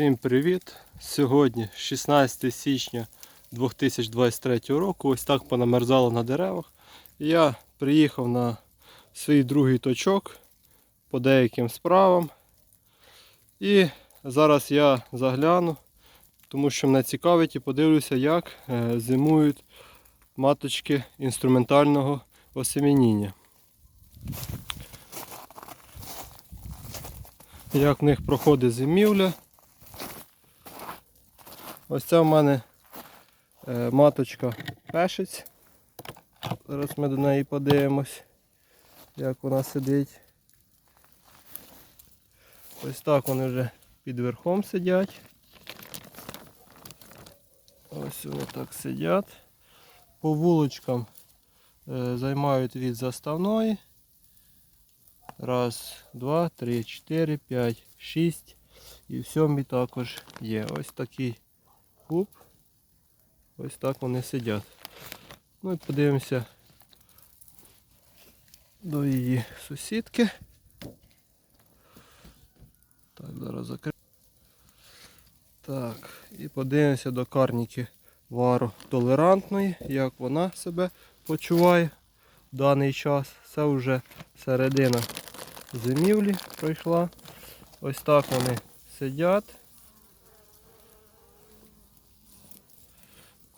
Всім привіт! Сьогодні 16 січня 2023 року. Ось так понамерзало на деревах. Я приїхав на свій другий точок по деяким справам. І зараз я загляну, тому що мене цікавить і подивлюся, як е, зимують маточки інструментального осемініння. Як в них проходить зимівля. Ось це в мене е, маточка пешець. Зараз ми до неї подивимось, як вона сидить. Ось так вони вже під верхом сидять. Ось вони так сидять. По вулочкам е, займають від заставної. Раз, два, три, чотири, п'ять, шість. І в сьомій також є. Ось такий куб. Ось так вони сидять. Ну і подивимося до її сусідки. Так, зараз закрив. Так, і подивимося до карніки вару толерантної, як вона себе почуває в даний час. Це вже середина зимівлі пройшла. Ось так вони сидять.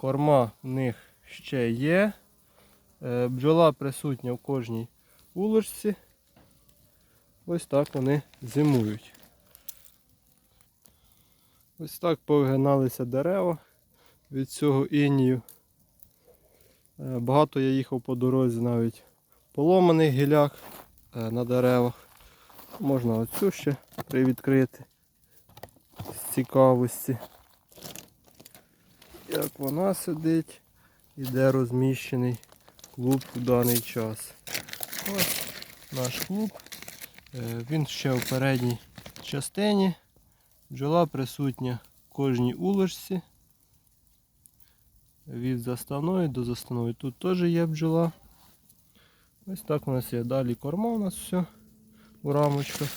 Корма в них ще є. Е, Бджола присутня в кожній улочці. Ось так вони зимують. Ось так повигиналися дерева від цього інію. Е, Багато я їхав по дорозі навіть поломаних гіляк е, на деревах. Можна оцю ще привідкрити з цікавості. Як вона сидить і де розміщений клуб в даний час. Ось наш клуб. Е, Він ще в передній частині. Бджола присутня в кожній улочці. Від заставної до заставної. Тут теж є бджола. Ось так у нас є. Далі корма у нас все у рамочках.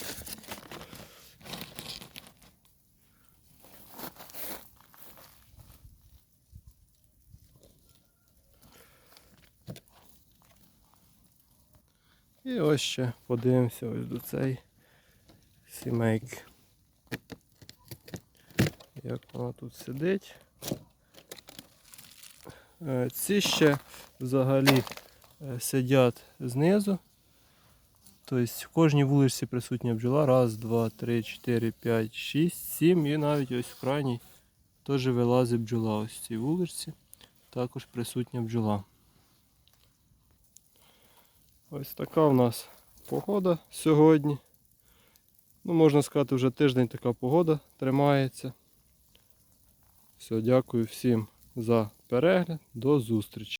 І ось ще подивимося ось до цієї сімейки. Як вона тут сидить. Е, Ці ще взагалі е, сидять знизу. Тобто в кожній вулиці присутня бджола. Раз, два, три, чотири, п'ять, шість, сім і навіть ось в крайній теж вилазить бджола. Ось в цій вулиці також присутня бджола. Ось така в нас погода сьогодні. Ну, можна сказати, вже тиждень така погода тримається. Все, дякую всім за перегляд. До зустрічі.